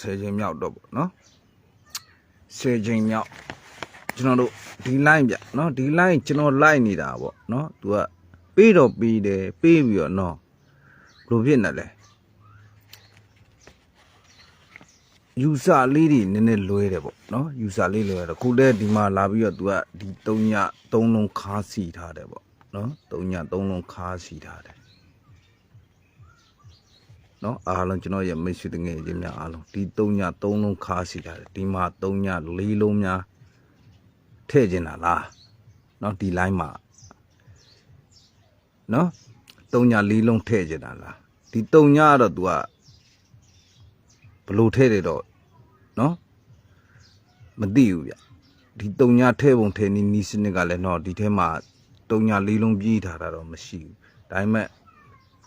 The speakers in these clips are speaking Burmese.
10ချိန်မြောက်တော့ပေါ့နော်10ချိန်မြောက်ကျွန်တော်တို့ဒီ line ဗျနော်ဒီ line ကျွန်တော် line နေတာပေါ့နော်သူကပေးတော့ပေးတယ်ပေးပြီးတော့နော်ဘယ်လိုဖြစ်နေလဲယူဆလေးတွေနည်းနည်းလွဲတယ်ပေါ့နော်ယူဆလေးလွဲတယ်ခုတည်းဒီမှာလာပြီးတော့သူကဒီ3ည3လုံးခါစီထားတယ်ပေါ့နော်3ည3လုံးခါစီထားတယ် နော်အားလုံးကျွန်တော်ရဲ့မိတ်ဆွေတငယ်ချင်းများအားလုံးဒီ၃ည၃လုံးခါစီကြတယ်ဒီမှာ၃ည၄လုံးများထည့်ကျင်တာလားနော်ဒီ line မှာနော်၃ည၄လုံးထည့်ကျင်တာလားဒီ၃ညကတော့ तू ကဘလို့ထည့်တယ်တော့နော်မသိဘူးဗျဒီ၃ညထည့်ပုံထည့်နီးနီးစနစ်ကလည်းနော်ဒီထဲမှာ၃ည၄လုံးပြီးထားတာတော့မရှိဘူးဒါပေမဲ့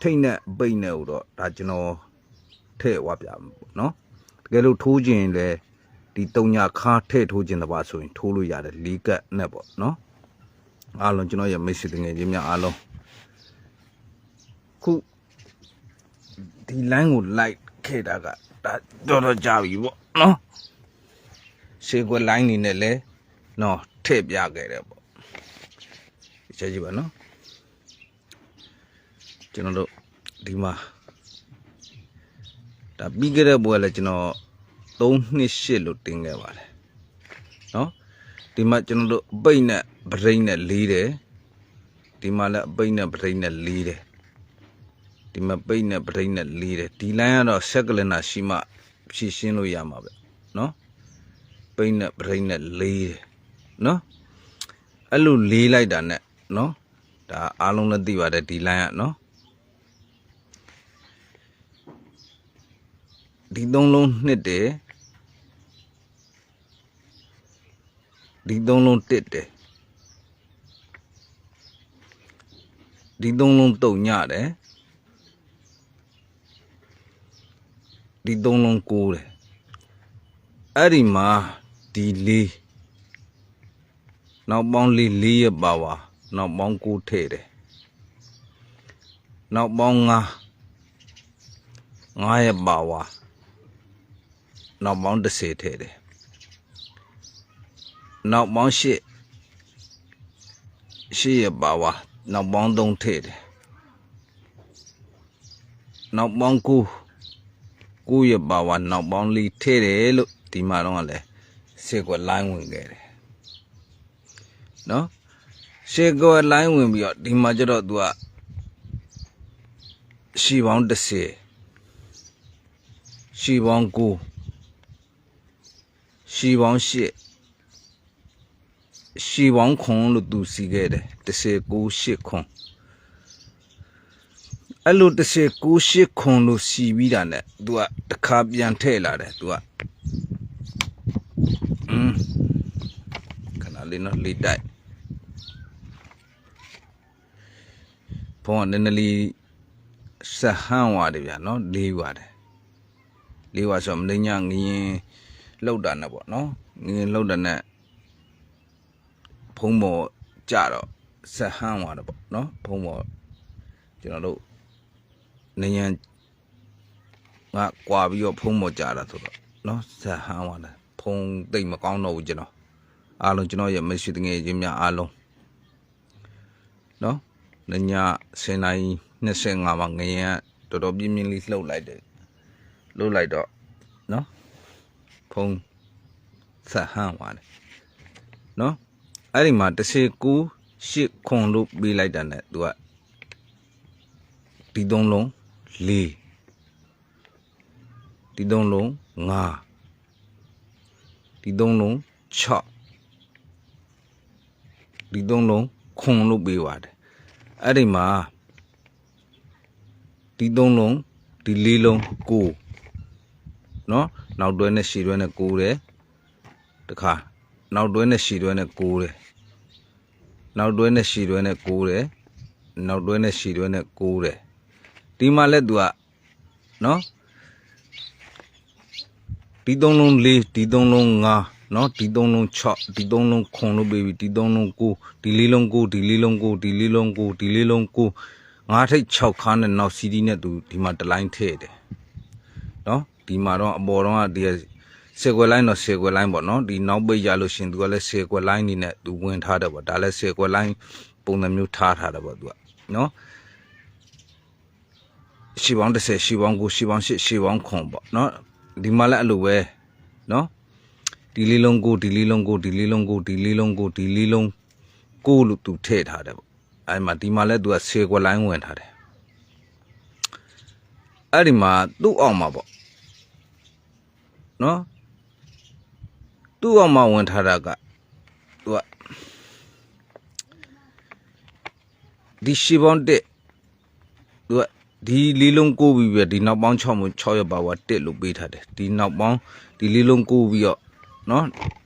ထိတ်နဲ့ပိတ်နဲ့ဟိုတော့ဒါကျွန်တော်ထည့်ဝပြမှာပေါ့နော်တကယ်လို့ထိုးခြင်းလဲဒီတုံညာခါထည့်ထိုးခြင်းတပါဆိုရင်ထိုးလို့ရတယ်လီကတ်နဲ့ပေါ့နော်အားလုံးကျွန်တော်ရဲ့မိတ်ဆွေတငယ်ချင်းများအားလုံးခုဒီ line ကို like ခဲ့တာကဒါတော်တော်ကြာပြီပေါ့နော်ရှေ့ကွယ် line နေနဲ့လဲနော်ထည့်ပြခဲ့တယ်ပေါ့ချက်ကြည့်ပါနော် ကျွန်တော်တို့ဒီမှာဒါပြီးခဲ့တဲ့ဘွယ်လဲကျွန်တော်3နှစ်8လို့တင်ခဲ့ပါတယ်เนาะဒီမှာကျွန်တော်တို့အပိတ်နဲ့ဗရိတ်နဲ့လေးတယ်ဒီမှာလည်းအပိတ်နဲ့ဗရိတ်နဲ့လေးတယ်ဒီမှာပိတ်နဲ့ဗရိတ်နဲ့လေးတယ်ဒီလိုင်းကတော့ဆက်ကလနာရှိမှဖြည့်ရှင်းလို့ရမှာပဲเนาะပိတ်နဲ့ဗရိတ်နဲ့လေးတယ်เนาะအဲ့လိုလေးလိုက်တာနဲ့เนาะဒါအားလုံးလည်းသိပါတယ်ဒီလိုင်းကเนาะ ဒီသုံးလုံးနှစ်တယ်ဒီသုံးလုံးတစ်တယ်ဒီသုံးလုံးတုံညတယ်ဒီသုံးလုံးကိုးတယ်အဲ့ဒီမှာဒီလေးနောက်ပေါင်းလေးလေးရပါဝါနောက်ပေါင်းကိုးထည့်တယ်နောက်ပေါင်းငါငါရပါဝါ နောက်ပေါင်း30ထည့်တယ်နောက်ပေါင်း8 8ရပါဝါနောက်ပေါင်း3ထည့်တယ်နောက်ပေါင်း9 9ရပါဝါနောက်ပေါင်း4ထည့်တယ်လို့ဒီမှာတော့လည်းစေကွက် line ဝင်ခဲ့တယ်နော်စေကွက် line ဝင်ပြီးတော့ဒီမှာကျတော့ तू ကရှီပေါင်း30ရှီပေါင်း9 ရှီပေါင်းရှစ်ရှီပေါင်းခွန်လို့သူစီခဲ့တယ်19ရှစ်ခွန်အဲ့လို19ရှစ်ခွန်လို့စီပြီးတာနဲ့ तू ကတခါပြန်ထည့်လာတယ် तू ကอืมခဏလေးနော်လေးတိုက်ဘုံကနည်းနည်းလေးဆက်ဟန်းသွားတယ်ဗျာနော်လေးသွားတယ်လေးသွားဆိုတော့မင်းညာငရင် လောက်တာနဲ့ပေါ့နော်ငင်းလောက်တာနဲ့ဖုံးပေါ်ကြတော့ဆက်ဟန်းသွားတယ်ပေါ့နော်ဖုံးပေါ်ကျွန်တော်တို့နေရန်ငါကွာပြီးတော့ဖုံးပေါ်ကြတာဆိုတော့နော်ဆက်ဟန်းသွားတယ်ဖုံးတိတ်မကောင်းတော့ဘူးကျွန်တော်အားလုံးကျွန်တော်ရဲ့မရှိတငယ်ချင်းများအားလုံးနော်ည10နာရီ25မှာငရန်ကတော်တော်ပြင်းပြင်းလေးလှုပ်လိုက်တယ်လှုပ်လိုက်တော့နော် ဖုံးဆက်ဟန်းသွားတယ်နော်အဲ့ဒီမှာ19 8ခွန်လို့ပေးလိုက်တာနဲ့ तू ကဒီသုံးလုံး4ဒီသုံးလုံး5ဒီသုံးလုံး6ဒီသုံးလုံးခွန်လို့ပေးပါတယ်အဲ့ဒီမှာဒီသုံးလုံးဒီလေးလုံး9နော် နောက်တွဲနဲ့ရှည်တွဲနဲ့9တယ်တခါနောက်တွဲနဲ့ရှည်တွဲနဲ့9တယ်နောက်တွဲနဲ့ရှည်တွဲနဲ့9တယ်နောက်တွဲနဲ့ရှည်တွဲနဲ့9တယ်ဒီမှာလဲ तू ကနော်ဒီသုံးလုံး၄ဒီသုံးလုံး5နော်ဒီသုံးလုံး6ဒီသုံးလုံးခွန်လို့ပေးပြီဒီသုံးလုံး9ဒီလေးလုံး9ဒီလေးလုံး9ဒီလေးလုံး9ဒီလေးလုံး9ငါးထိတ်6ခါနဲ့နောက် CD နဲ့ तू ဒီမှာတစ်လိုင်းထည့်တယ်နော် ဒီမှာတော့အပေါ်တော့ကဒီဆေကွယ်လိုင်းတော့ဆေကွယ်လိုင်းပေါ့နော်ဒီနောက်ပိတ်ရလို့ရှင်သူကလည်းဆေကွယ်လိုင်းနေနဲ့သူဝင်ထားတယ်ပေါ့ဒါလည်းဆေကွယ်လိုင်းပုံစံမျိုးထားထားတယ်ပေါ့သူကနော်ရှီပေါင်း30ရှီပေါင်း9ရှီပေါင်း10ရှီပေါင်းခွန်ပေါ့နော်ဒီမှာလည်းအဲ့လိုပဲနော်ဒီလေးလုံးကိုဒီလေးလုံးကိုဒီလေးလုံးကိုဒီလေးလုံးကိုဒီလေးလုံးကိုလို့သူထည့်ထားတယ်ပေါ့အဲ့မှာဒီမှာလည်းသူကဆေကွယ်လိုင်းဝင်ထားတယ်အဲ့ဒီမှာသူ့အောင်မှာပေါ့ နော်သူ့အောင်မှာဝင်ထားတာကသူကဒီရှီပေါင်းတက်သူကဒီလေးလုံးကိုပြီးပြဒီနောက်ပေါင်း6မ6ရက်ပါဝါတက်လို့ပေးထားတယ်ဒီနောက်ပေါင်းဒီလေးလုံးကိုပြီးတော့နော်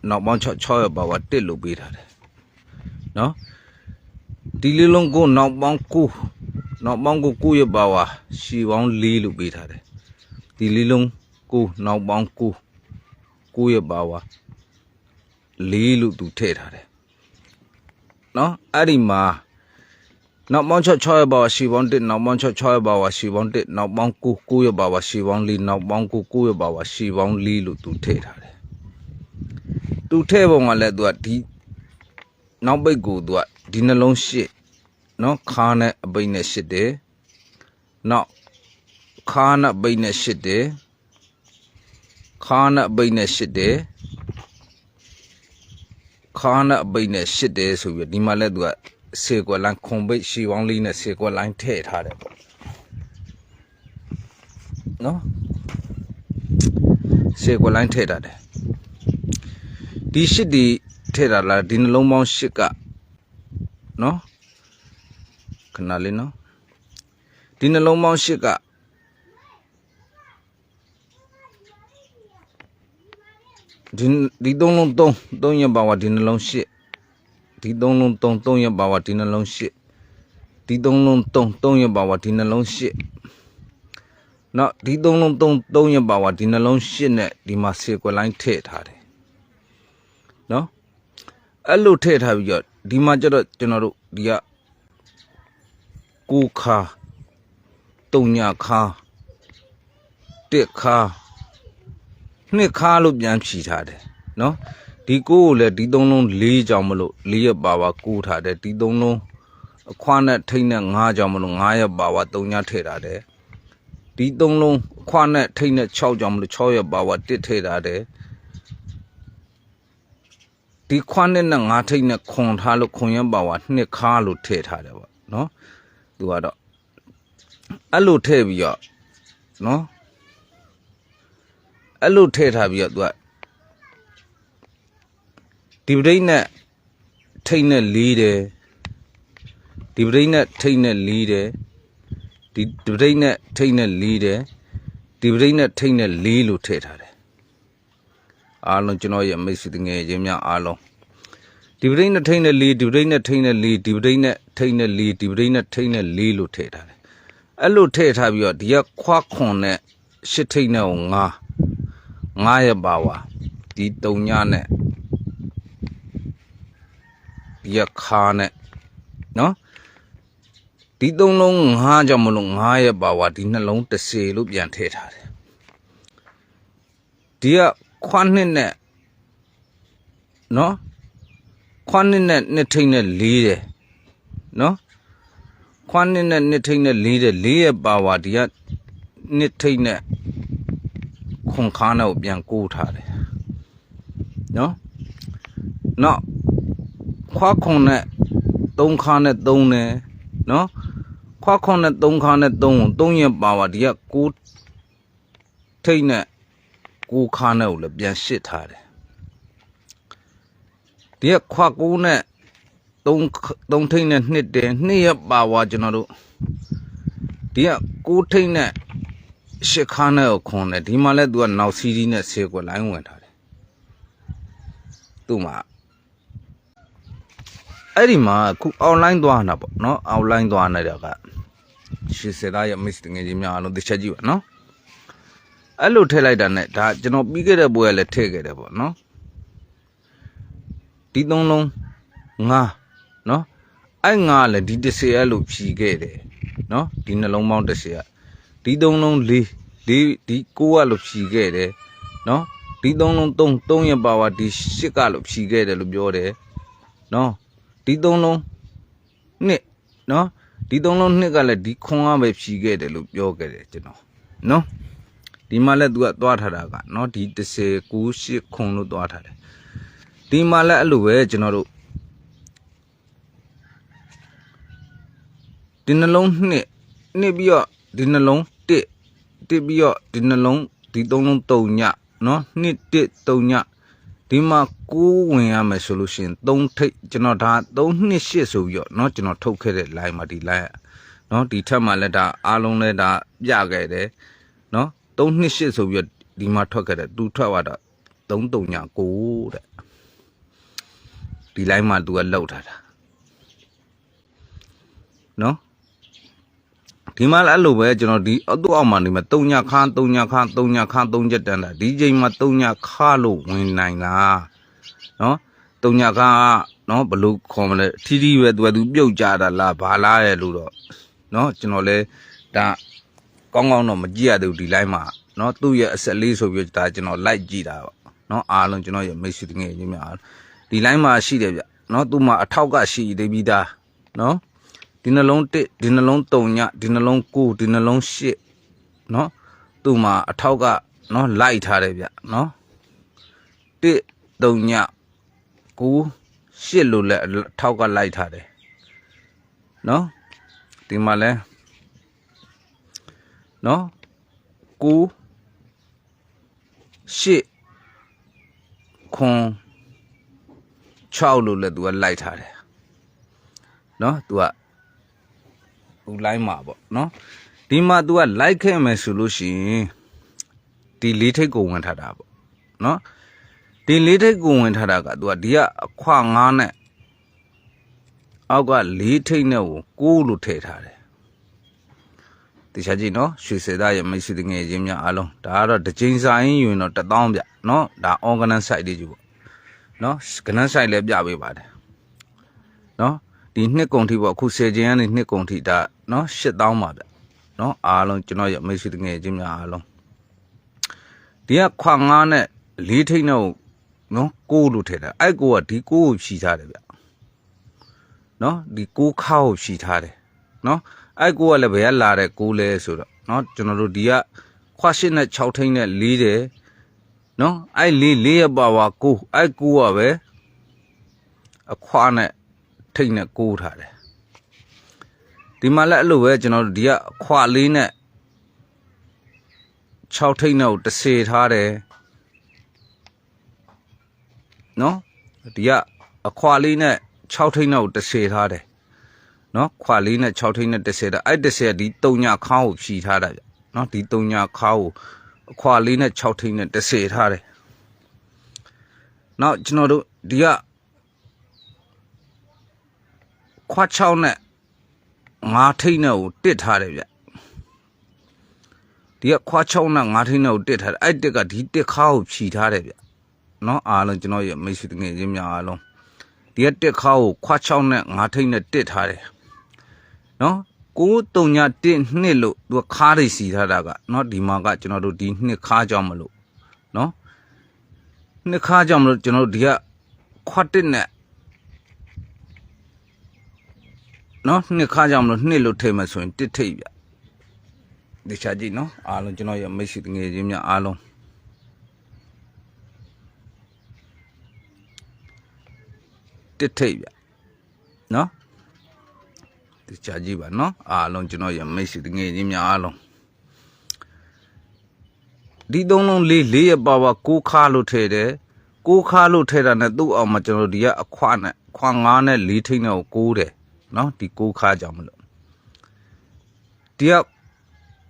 နောက်ပေါင်း6 6ရက်ပါဝါတက်လို့ပေးထားတယ်နော်ဒီလေးလုံးကိုနောက်ပေါင်း9နောက်ပေါင်းကို9ရက်ပါဝါရှီပေါင်း4လို့ပေးထားတယ်ဒီလေးလုံး ကိုနောက်ပေါင်း9 9ရက်ပါဝါ4လို့သူထည့်ထားတယ်နော်အဲ့ဒီမှာနောက်ပေါင်း6 6ရက်ပါဝါရှီပေါင်း1နောက်ပေါင်း6 6ရက်ပါဝါရှီပေါင်း1နောက်ပေါင်း9 9ရက်ပါဝါရှီပေါင်း4နောက်ပေါင်း9 9ရက်ပါဝါရှီပေါင်း4လို့သူထည့်ထားတယ်သူထည့်ပုံကလည်းသူကဒီနောက်ပိတ်ကိုသူကဒီနှလုံးရှစ်နော်ခါနဲ့အပိတ်နဲ့ရှစ်တယ်နောက်ခါနဲ့အပိတ်နဲ့ရှစ်တယ် ခါနဲ့အပိတ်နဲ့ရှစ်တယ်ခါနဲ့အပိတ်နဲ့ရှစ်တယ်ဆိုပြီးဒီမှာလည်းသူကစေကွက်လိုင်းခွန်ပိတ်ရှီပေါင်းလေးနဲ့စေကွက်လိုင်းထည့်ထားတယ်ပေါ့နော်စေကွက်လိုင်းထည့်ထားတယ်ဒီရှစ်ဒီထည့်တာလားဒီနှလုံးပေါင်းရှစ်ကနော်ခဏလေးနော်ဒီနှလုံးပေါင်းရှစ်က ဒီဒီသုံးလုံးသုံးသုံးရပါဝါဒီနှလုံးရှစ်ဒီသုံးလုံးသုံးသုံးရပါဝါဒီနှလုံးရှစ်ဒီသုံးလုံးသုံးသုံးရပါဝါဒီနှလုံးရှစ်နော်ဒီသုံးလုံးသုံးသုံးရပါဝါဒီနှလုံးရှစ်နဲ့ဒီမှာစေကွက်လိုင်းထည့်ထားတယ်နော်အဲ့လိုထည့်ထားပြီးတော့ဒီမှာကျတော့ကျွန်တော်တို့ဒီကကိုခါတုံညာခါတက်ခါ နှစ်ခါလို့ပြန်ဖြီထားတယ်နော်ဒီကိုကိုလည်းဒီသုံးလုံး၄ကြောင်မလို့၄ရက်ပါပါကိုထားတယ်ဒီသုံးလုံးအခွားနဲ့ထိတ်နဲ့၅ကြောင်မလို့၅ရက်ပါပါတုံညာထည့်ထားတယ်ဒီသုံးလုံးအခွားနဲ့ထိတ်နဲ့6ကြောင်မလို့6ရက်ပါပါတစ်ထည့်ထားတယ်ဒီခွားနဲ့နဲ့၅ထိတ်နဲ့ခွန်ထားလို့ခွန်ရက်ပါပါနှစ်ခါလို့ထည့်ထားတယ်ပေါ့နော်သူကတော့အဲ့လိုထည့်ပြီးတော့နော် အဲ့လိုထည့်ထားပြီးတော့သူကဒီပရိတ်နဲ့ထိတ်နဲ့လီးတယ်ဒီပရိတ်နဲ့ထိတ်နဲ့လီးတယ်ဒီဒီပရိတ်နဲ့ထိတ်နဲ့လီးတယ်ဒီပရိတ်နဲ့ထိတ်နဲ့လီးလို့ထည့်ထားတယ်အားလုံးကျွန်တော်ရဲ့မိတ်ဆွေငယ်ချင်းများအားလုံးဒီပရိတ်နဲ့ထိတ်နဲ့လီးဒီပရိတ်နဲ့ထိတ်နဲ့လီးဒီပရိတ်နဲ့ထိတ်နဲ့လီးဒီပရိတ်နဲ့ထိတ်နဲ့လီးလို့ထည့်ထားတယ်အဲ့လိုထည့်ထားပြီးတော့ဒီကခွားခွန်နဲ့ရှစ်ထိတ်နဲ့ကိုငါ ငါရပါဝါဒီတုံညနဲ့ဒီကခါနဲ့နော်ဒီသုံးလုံးငါကြောင့်မလို့ငါရပါဝါဒီနှလုံးတစ်စေလို့ပြန်ထည့်ထားတယ်ဒီကခွားနှစ်နဲ့နော်ခွားနှစ်နဲ့နှစ်ထိတ်နဲ့လေးတယ်နော်ခွားနှစ်နဲ့နှစ်ထိတ်နဲ့လေးတယ်လေးရပါဝါဒီကနှစ်ထိတ်နဲ့ ခွန်ခါးနဲ့ကိုပြန်ကိုးထားတယ်နော်နောက်ခွားခွန်နဲ့သုံးခါနဲ့သုံးတယ်နော်ခွားခွန်နဲ့သုံးခါနဲ့သုံးကိုသုံးရပါဝါဒီကကိုးထိတ်နဲ့ကိုးခါနဲ့ကိုလည်းပြန်ရှစ်ထားတယ်ဒီကခွားကိုးနဲ့သုံးသုံးထိတ်နဲ့နှစ်တယ်နှစ်ရပါဝါကျွန်တော်တို့ဒီကကိုးထိတ်နဲ့ ရှစ်ခါနဲ့ကိုခွန်တယ်ဒီမှာလဲသူကနောက်စီးကြီးနဲ့ဆေးကွက်လိုင်းဝင်ထားတယ်သူ့မှာအဲ့ဒီမှာခုအွန်လိုင်းသွားတာပေါ့နော်အွန်လိုင်းသွားနေတာကရှစ်စသားရဲ့ miss ငယ်ချင်းများအားလုံးသိချက်ကြည့်ပါနော်အဲ့လိုထည့်လိုက်တာနဲ့ဒါကျွန်တော်ပြီးခဲ့တဲ့ပွဲကလည်းထည့်ခဲ့တယ်ပေါ့နော်ဒီသုံးလုံးငါနော်အဲ့ငါလည်းဒီတစ်စေအဲ့လိုဖြီခဲ့တယ်နော်ဒီနှလုံးပေါင်းတစ်စေက ဒီသုံးလုံးလေးဒီဒီကိုကလို့ဖြီခဲ့တယ်နော်ဒီသုံးလုံးသုံးသုံးရပါဝါဒီရှစ်ကလို့ဖြီခဲ့တယ်လို့ပြောတယ်နော်ဒီသုံးလုံးနှစ်နော်ဒီသုံးလုံးနှစ်ကလည်းဒီခွန်ကပဲဖြီခဲ့တယ်လို့ပြောခဲ့တယ်ကျွန်တော်နော်ဒီမှာလည်း तू ကသွားထားတာကနော်ဒီ30 98ခွန်လို့သွားထားတယ်ဒီမှာလည်းအဲ့လိုပဲကျွန်တော်တို့ဒီနှလုံးနှစ်နှစ်ပြီးတော့ဒီနှလုံး တစ်တစ်ပြီးတော့ဒီနှလုံးဒီသုံးလုံးတုံညနော်နှစ်တစ်တုံညဒီမှာကိုးဝင်ရမယ်ဆိုလို့ရှိရင်သုံးထိပ်ကျွန်တော်ဒါ3နှစ်8ဆိုပြီးတော့เนาะကျွန်တော်ထုတ်ခဲ့တဲ့ line မှာဒီ line อ่ะเนาะဒီထက်မှလည်းဒါအားလုံးလည်းဒါပြခဲ့တယ်เนาะ3နှစ်8ဆိုပြီးတော့ဒီမှာထွက်ခဲ့တယ်သူထွက်သွားတော့3တုံည9တဲ့ဒီ line မှာသူကလောက်ထားတာเนาะ ဒီမှာလည်းအဲ့လိုပဲကျွန်တော်ဒီအတူအောက်မှာနေမှာ3ညခန်း3ညခန်း3ညခန်း3ချက်တန်းတာဒီချိန်မှာ3ညခါလို့ဝင်နိုင်လားနော်3ညခန်းကနော်ဘလို့ခေါ်မလဲထီးထီးပဲသူကသူပြုတ်ကြတာလားဘာလားရဲ့လို့တော့နော်ကျွန်တော်လဲဒါကောင်းကောင်းတော့မကြည့်ရသေးဘူးဒီ line မှာနော်သူ့ရဲ့အဆက်လေးဆိုပြီးဒါကျွန်တော်လိုက်ကြည့်တာပေါ့နော်အားလုံးကျွန်တော်ရဲ့မိတ်ဆွေတငယ်ချင်းများအားဒီ line မှာရှိတယ်ဗျနော်သူ့မှာအထောက်ကရှိသေးပြီးသားနော် ဒီနှလုံး1ဒီနှလုံး3ညဒီနှလုံး9ဒီနှလုံး8เนาะသူ့မှာအထောက်ကเนาะလိုက်ထားတယ်ဗျเนาะ1 3ည9 8လို့လည်းအထောက်ကလိုက်ထားတယ်เนาะဒီမှာလဲเนาะ9 8ခွန်6လို့လည်းသူကလိုက်ထားတယ်เนาะသူက သူလိုင်းမှာပေါ့နော်ဒီမှာ तू ကလိုက်ခဲ့မယ်ဆိုလို့ရှိရင်ဒီလေးထိတ်ကိုဝင်ထားတာပေါ့နော်ဒီလေးထိတ်ကိုဝင်ထားတာက तू ကဒီကအခွငားနဲ့အောက်ကလေးထိတ်နဲ့ကိုကိုးလို့ထည့်ထားတယ်တခြားကြည့်နော်ရွှေစေသားရဲ့မိတ်ဆွေငယ်ချင်းများအားလုံးဒါကတော့တစ်ချိန်ဆိုင်ယူရင်တော့တစ်သောင်းပြနော်ဒါ organize site လေးကြီးပေါ့နော်ကနန်း site လည်းပြပေးပါတယ်နော် ဒီနှစ်ကုန်ထိပေါ့အခု10ကျင်းကနေနှစ်ကုန်ထိဒါနော်8000ပါဗျနော်အားလုံးကျွန်တော်ရဲ့မိတ်ဆွေတငယ်ချင်းများအားလုံးဒီကခွာငားနဲ့လေးထိတ်နဲ့နော်ကိုးလို့ထည့်တာအဲ့ကိုကဒီကိုးကိုဖြီထားတယ်ဗျနော်ဒီကိုးခါကိုဖြီထားတယ်နော်အဲ့ကိုးကလည်းဘယ်ကလာတဲ့ကိုးလဲဆိုတော့နော်ကျွန်တော်တို့ဒီကခွာရှစ်နဲ့6ထိတ်နဲ့လေးတယ်နော်အဲ့လေးလေးရပါဝါကိုးအဲ့ကိုးကပဲအခွာနဲ့ ထိတ်နဲ့ကိုးထားတယ်ဒီမှာလည်းအဲ့လိုပဲကျွန်တော်တို့ဒီကခွာလေးနဲ့6ထိတ်နဲ့ကိုတစ်စေထားတယ်နော်ဒီကအခွာလေးနဲ့6ထိတ်နဲ့ကိုတစ်စေထားတယ်နော်ခွာလေးနဲ့6ထိတ်နဲ့တစ်စေတာအဲ့တစ်စေကဒီ3ညခါကိုဖြီထားတာဗျနော်ဒီ3ညခါကိုအခွာလေးနဲ့6ထိတ်နဲ့တစ်စေထားတယ်နောက်ကျွန်တော်တို့ဒီက ခွာ6နဲ့ငါးထိတ်နဲ့ကိုတစ်ထားတယ်ဗျဒီကခွာ6နဲ့ငါးထိတ်နဲ့ကိုတစ်ထားတယ်အဲ့တစ်ကဒီတစ်ခါကိုဖြီထားတယ်ဗျနော်အားလုံးကျွန်တော်ရဲ့မိတ်ဆွေတငယ်ချင်းများအားလုံးဒီကတစ်ခါကိုခွာ6နဲ့ငါးထိတ်နဲ့တစ်ထားတယ်နော်ကိုတုံညာတစ်နှစ်လို့သူကခါးတွေစီထားတာကနော်ဒီမှာကကျွန်တော်တို့ဒီနှစ်ခါကြောင်းမလို့နော်နှစ်ခါကြောင်းမလို့ကျွန်တော်တို့ဒီကခွတ်တစ်နဲ့ နော်နှစ်ခါကြောင့်မလို့နှစ်လို့ထိမှဆိုရင်တစ်ထိပ်ဗျဒီချာကြည့်နော်အားလုံးကျွန်တော်ရဲ့မိတ်ဆွေငယ်ချင်းများအားလုံးတစ်ထိပ်ဗျနော်ဒီချာကြည့်ပါနော်အားလုံးကျွန်တော်ရဲ့မိတ်ဆွေငယ်ချင်းများအားလုံးဒီသုံးလုံးလေးလေးရပါပါကိုးခါလို့ထည့်တယ်ကိုးခါလို့ထည့်တာနဲ့သူ့အောင်မှာကျွန်တော်ဒီကအခွားနဲ့ခွာငားနဲ့လေးထိပ်နဲ့ကိုကိုးတယ် နော်ဒီကိုးခါကြောင့်မလို့ဒီက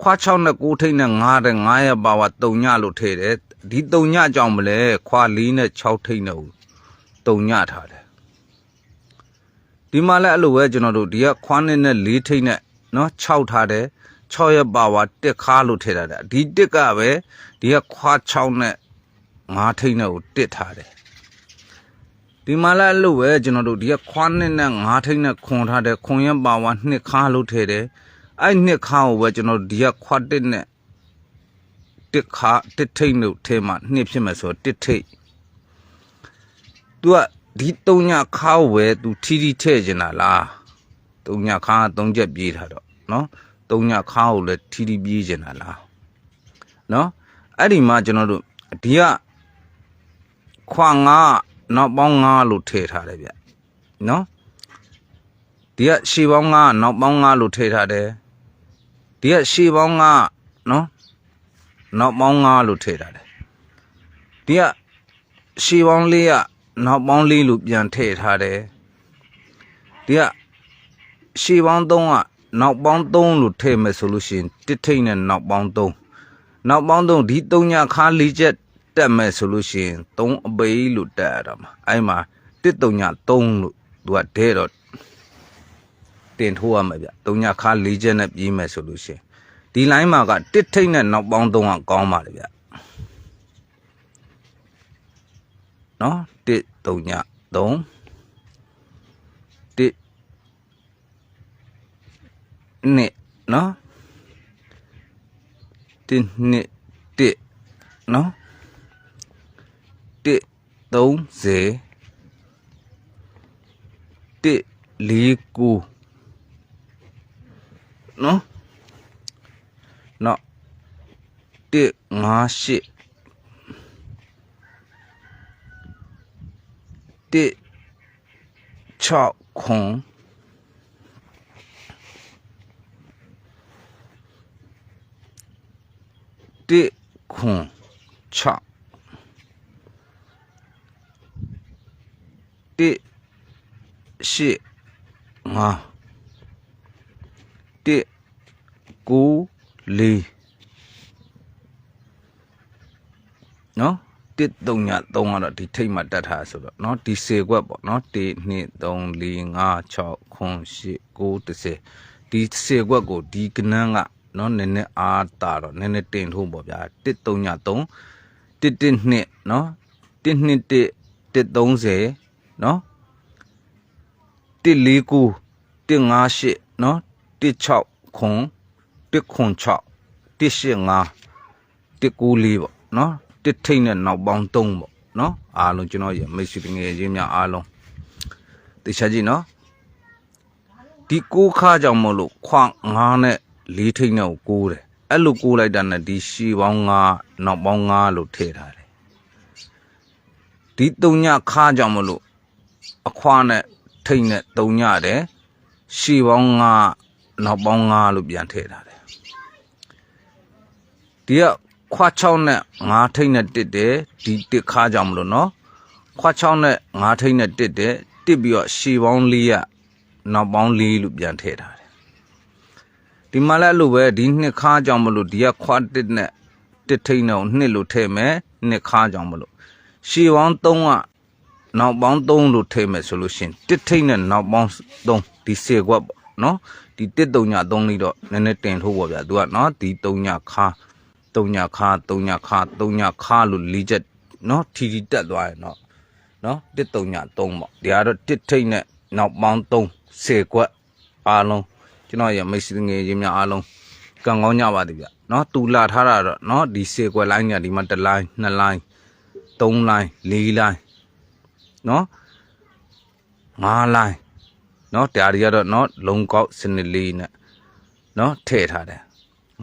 ခွား6နဲ့ကိုးထိတ်နဲ့9တဲ့9ရပါဝါ3ညလို့ထည့်တယ်ဒီ3ညကြောင့်မလဲခွား4နဲ့6ထိတ်နဲ့3ညထားတယ်ဒီမှာလည်းအဲ့လိုပဲကျွန်တော်တို့ဒီကခွားနဲ့4ထိတ်နဲ့နော်6ထားတယ်6ရပါဝါတက်ခါလို့ထည့်ထားတယ်ဒီတက်ကပဲဒီကခွား6နဲ့9ထိတ်နဲ့ကိုတစ်ထားတယ် ဒီမှာလည်းအဲ့လိုပဲကျွန်တော်တို့ဒီကခွားနှစ်နဲ့ငါးထိတ်နဲ့ခွန်ထားတယ်ခွန်ရပါဝါနှစ်ခါလို့ထည့်တယ်အဲ့နှစ်ခါကိုပဲကျွန်တော်တို့ဒီကခွားတစ်နဲ့တစ်ခါတစ်ထိတ်နှုတ်ထဲမှာနှစ်ဖြစ်မယ်ဆိုတော့တစ်ထိတ် तू ကဒီတုံညာခါဝဲ तू ထီထီထဲ့ကျင်တာလားတုံညာခါကသုံးချက်ပြေးထားတော့နော်တုံညာခါကိုလည်းထီထီပြေးကျင်တာလားနော်အဲ့ဒီမှာကျွန်တော်တို့ဒီကခွာငါ နောက်ပေါင်းငါလို့ထည့်ထားတယ်ဗျနော်ဒီကရှေပေါင်းငါနောက်ပေါင်းငါလို့ထည့်ထားတယ်ဒီကရှေပေါင်းငါနော်နောက်ပေါင်းငါလို့ထည့်ထားတယ်ဒီကရှေပေါင်းလေးကနောက်ပေါင်းလေးလို့ပြန်ထည့်ထားတယ်ဒီကရှေပေါင်း3ကနောက်ပေါင်း3လို့ထည့်မယ်ဆိုလို့ရှိရင်တစ်ထိတ်နဲ့နောက်ပေါင်း3နောက်ပေါင်း3ဒီ3ညခါ၄ချက် တက်မယ်ဆိုလို့ရှိရင်3အပိလို့တက်ရတာမှာအဲ့မှာတစ်3ည3လို့သူကဒဲတော့တင်ထိုးရမယ်ဗျ3ညခါ၄ချက်နဲ့ပြီးမယ်ဆိုလို့ရှိရင်ဒီလိုင်းမှာကတစ်ထိတ်နဲ့နောက်ပေါင်း3ကကောင်းပါလေဗျနော်တစ်3ည3တစ်နှစ်နော်တစ်နှစ်တစ်နော် တစ်30တစ်လေးကူနော်နော်တစ်ငါးရှစ်တစ်6ခွန်တစ်ခွန်6 တစ်ရှစ်ငါတစ်ကိုလေးနော်တစ်3ည3ကတော့ဒီထိတ်မှတက်ထားဆိုတော့เนาะဒီစေကွက်ပေါ့เนาะ1 2 3 4 5 6 9 10 9 10ဒီစေကွက်ကိုဒီကနန်းကเนาะနည်းနည်းအားတာတော့နည်းနည်းတင်ထိုးပေါ့ဗျာ1 3ည3 1 1 2เนาะ1 2 1 1 30 နော်149 158နော်16ခွန်1ခွန်6 185 194ပေါ့နော်တစ်ထိတ်နဲ့နောက်ပေါင်း3ပေါ့နော်အားလုံးကျွန်တော်ရမိတ်ဆွေငယ်ချင်းများအားလုံးသိချာကြည့်နော်ဒီကိုးခါကြောင့်မလို့ခွန်9နဲ့၄ထိတ်နဲ့ကိုးတယ်အဲ့လိုကိုးလိုက်တာနဲ့ဒီရှီပေါင်း9နောက်ပေါင်း9လို့ထည့်ထားတယ်ဒီတုံညခါကြောင့်မလို့ အခွားနဲ့ထိတ်နဲ့တုံညတယ်ရှီပေါင်း9နောက်ပေါင်း9လို့ပြန်ထည့်ထားတယ်ဒီကခွား6နဲ့5ထိတ်နဲ့တစ်တယ်ဒီတစ်ခါကြောင့်မလို့နော်ခွား6နဲ့5ထိတ်နဲ့တစ်တယ်တစ်ပြီးတော့ရှည်ပေါင်း4ရနောက်ပေါင်း4လို့ပြန်ထည့်ထားတယ်ဒီမှာလည်းအဲ့လိုပဲဒီနှစ်ခါကြောင့်မလို့ဒီကခွားတစ်နဲ့တစ်ထိတ်နဲ့နှစ်လို့ထည့်မယ်နှစ်ခါကြောင့်မလို့ရှည်ပေါင်း3က နောက်ပေါင်း3လို့ထည့်မယ်ဆိုလို့ရှင်တစ်ထိတ်နဲ့နောက်ပေါင်း3ဒီစေကွက်ပေါ့နော်ဒီတစ်3ည3လေးတော့နည်းနည်းတင်ထိုးပေါ့ဗျာသူကနော်ဒီ3ညခါ3ညခါ3ညခါ3ညခါလို့လေးချက်နော်ထီထီတက်သွားရင်တော့နော်တစ်3ည3ပေါ့ဒီကတော့တစ်ထိတ်နဲ့နောက်ပေါင်း3စေကွက်အားလုံးကျွန်တော်ရမိတ်ဆွေငယ်ချင်းများအားလုံးကံကောင်းကြပါသည်ဗျနော်တူလာထားတာတော့နော်ဒီစေကွက်လိုင်းညာဒီမှာတစ်လိုင်းနှစ်လိုင်းသုံးလိုင်းလေးလိုင်း နော်ငါးလိုင်းနော်တရားတွေကတော့နော်လုံကောက်စနစ်လေးနဲ့နော်ထည့်ထားတယ်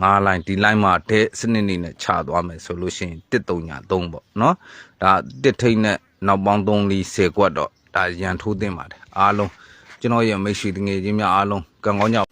ငါးလိုင်းဒီလိုင်းမှာတဲ့စနစ်နေနဲ့ခြာသွားမယ်ဆိုလို့ရှိရင်တစ်တုံညာ3ပေါ့နော်ဒါတစ်ထိတ်နဲ့နောက်ပေါင်း3လီ10ကွက်တော့ဒါရန်ထိုးသင့်ပါတယ်အားလုံးကျွန်တော်ရဲ့မိတ်ဆွေတငယ်ချင်းများအားလုံးကံကောင်းကြပါ